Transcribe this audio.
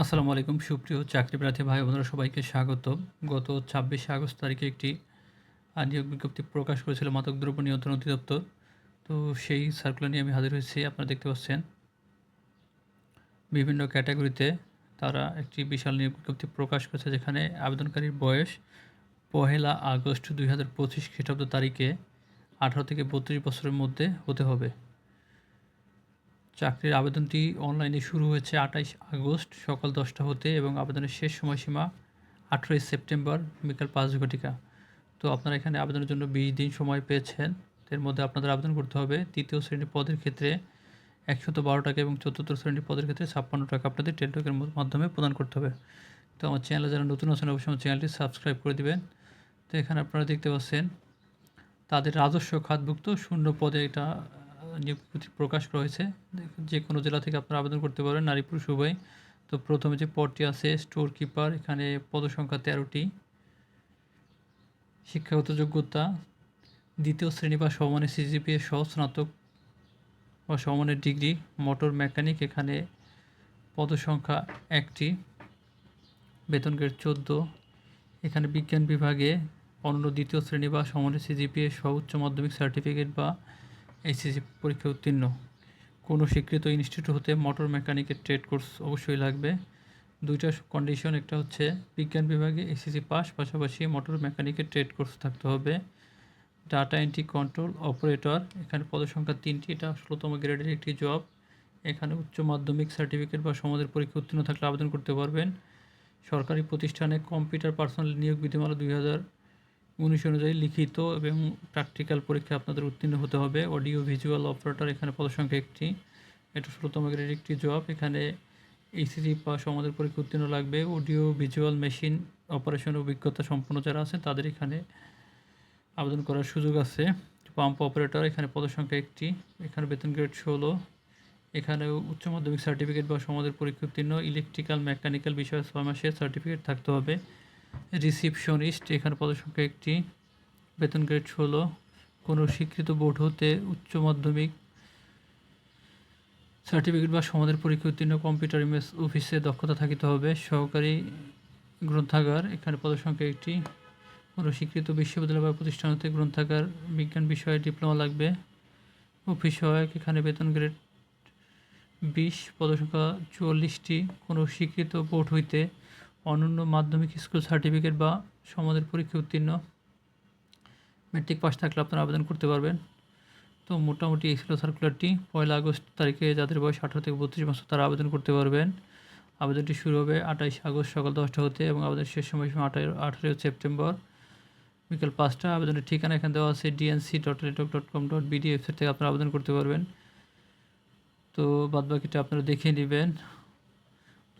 আসসালামু আলাইকুম, সুপ্রিয় চাকরি প্রার্থী ভাই বোনেরা, সবাইকে স্বাগত। গত ছাব্বিশে আগস্ট তারিখে একটি নিয়োগ বিজ্ঞপ্তি প্রকাশ করেছিল মাদক দ্রব্য নিয়ন্ত্রণ অধিদপ্তর। তো সেই সার্কুলার নিয়ে আমি হাজির হয়েছি, আপনারা দেখতে পাচ্ছেন। বিভিন্ন ক্যাটাগরিতে তারা একটি বিশাল নিয়োগ বিজ্ঞপ্তি প্রকাশ করেছে, যেখানে আবেদনকারীর বয়স পহেলা আগস্ট দুই হাজার পঁচিশ খ্রিস্টাব্দ তারিখে আঠারো থেকে বত্রিশ বছরের মধ্যে হতে হবে। চাকরির আবেদনটি অনলাইনে শুরু হয়েছে আঠাইশ আগস্ট সকাল দশটা হতে এবং আবেদনের শেষ সময়সীমা আঠেরোই সেপ্টেম্বর বিকাল পাঁচ ঘটিকা। তো আপনারা এখানে আবেদনের জন্য বিশ দিন সময় পেয়েছেন। এর মধ্যে আপনাদের আবেদন করতে হবে। তৃতীয় শ্রেণির পদের ক্ষেত্রে একশত বারো টাকা এবং চতুর্থ শ্রেণির পদের ক্ষেত্রে ছাপ্পান্ন টাকা আপনাদের টেলটকের মাধ্যমে প্রদান করতে হবে। তো আমার চ্যানেলে যারা নতুন আছেন, অবশ্যই আমার চ্যানেলটি সাবস্ক্রাইব করে দেবেন। তো এখানে আপনারা দেখতে পাচ্ছেন, তাদের রাজস্ব খাতভুক্ত শূন্য পদে এটা নিয়োগ প্রকাশ রয়েছে। যে কোনো জেলা থেকে আপনারা আবেদন করতে পারেন নারী পুরুষ উভয়। তো প্রথমে যে পদটি আছে, স্টোর কিপার, এখানে পদসংখ্যা তেরোটি। শিক্ষাগত যোগ্যতা, দ্বিতীয় শ্রেণি বা সমানের সিজিপিএ সহ স্নাতক বা সমানের ডিগ্রি, মোটর মেকানিক, এখানে পদসংখ্যা একটি, বেতন গ্রেড চোদ্দ। এখানে বিজ্ঞান বিভাগে অন্য দ্বিতীয় শ্রেণি বা সমানের সিজিপিএ সহ উচ্চ মাধ্যমিক সার্টিফিকেট বা এইচএসসি পরীক্ষা উত্তীর্ণ। কোনো স্বীকৃত ইনস্টিটিউট হতে মোটর মেকানিকের ট্রেড কোর্স অবশ্যই লাগবে। দুইটা কন্ডিশন একটা হচ্ছে বিজ্ঞান বিভাগে এসএসসি পাস পাশাপাশি মোটর মেকানিকের ট্রেড কোর্স থাকতে হবে। ডাটা এন্ট্রি কন্ট্রোল অপারেটর এখানে পদসংখ্যা তিনটি, এটা ষোলোতম গ্রেডের একটি জব এখানে উচ্চ মাধ্যমিক সার্টিফিকেট বা সমাজের পরীক্ষা উত্তীর্ণ থাকলে আবেদন করতে পারবেন। সরকারি প্রতিষ্ঠানে কম্পিউটার পার্সোনাল নিয়োগ বিধিমালা দুই হাজার উনিশ অনুযায়ী লিখিত এবং প্র্যাকটিক্যাল পরীক্ষা আপনাদের উত্তীর্ণ হতে হবে। অডিও, ভিজুয়াল, অপারেটর, এখানে পদসংখ্যা একটি। এটা ষোলোতম গ্রেডের একটি জব। এখানে এইসিজি পাস আমাদের পরীক্ষা উত্তীর্ণ লাগবে। অডিও, ভিজুয়াল, মেশিন অপারেশন অভিজ্ঞতা সম্পন্ন যারা আছে তাদের এখানে আবেদন করার সুযোগ আছে। পাম্প অপারেটর, এখানে পদসংখ্যা একটি। এখানে বেতন গ্রেড ষোলো। এখানে উচ্চ মাধ্যমিক সার্টিফিকেট বা সমাজের পরীক্ষা উত্তীর্ণ। ইলেকট্রিক্যাল, মেকানিক্যাল বিষয়ে ছয় মাসের সার্টিফিকেট থাকতে হবে। রিসিপশনিস্ট, এখানে পদসংখ্যা একটি, বেতন গ্রেড ষোলো, কোনো স্বীকৃত বোর্ড হতে উচ্চ মাধ্যমিক সার্টিফিকেট বা সমাজের পরীক্ষা উত্তীর্ণ কম্পিউটার ইমেজ অফিসে দক্ষতা থাকিতে হবে। সহকারী গ্রন্থাগার, এখানে পদসংখ্যা একটি, কোনো স্বীকৃত বিশ্ববিদ্যালয় বা প্রতিষ্ঠান হতে গ্রন্থাগার, বিজ্ঞান বিষয়ে ডিপ্লোমা লাগবে। অফিস সহায়ক, এখানে বেতন গ্রেড বিশ, পদসংখ্যা চুয়াল্লিশটি, কোনো স্বীকৃত বোর্ড হইতে অনন্য মাধ্যমিক স্কুল সার্টিফিকেট বা সমাজের পরীক্ষা উত্তীর্ণ। মেট্রিক পাস থাকলে আপনারা আবেদন করতে পারবেন। তো মোটামুটি এই ছিল সার্কুলারটি পয়লা আগস্ট তারিখে যাদের বয়স আঠারো থেকে বত্রিশ বছর তারা আবেদন করতে পারবেন। আবেদনটি শুরু হবে আঠাইশ আগস্ট সকাল দশটা হতে এবং আবেদন শেষ সময় সময় আঠারো, আঠারোই সেপ্টেম্বর। বিকেল পাঁচটা। আবেদনের ঠিকানা এখানে দেওয়া আছে DNC dot network dot com dot BD website থেকে আপনারা আবেদন করতে পারবেন। তো বাদবাকিটা আপনারা দেখে নেবেন।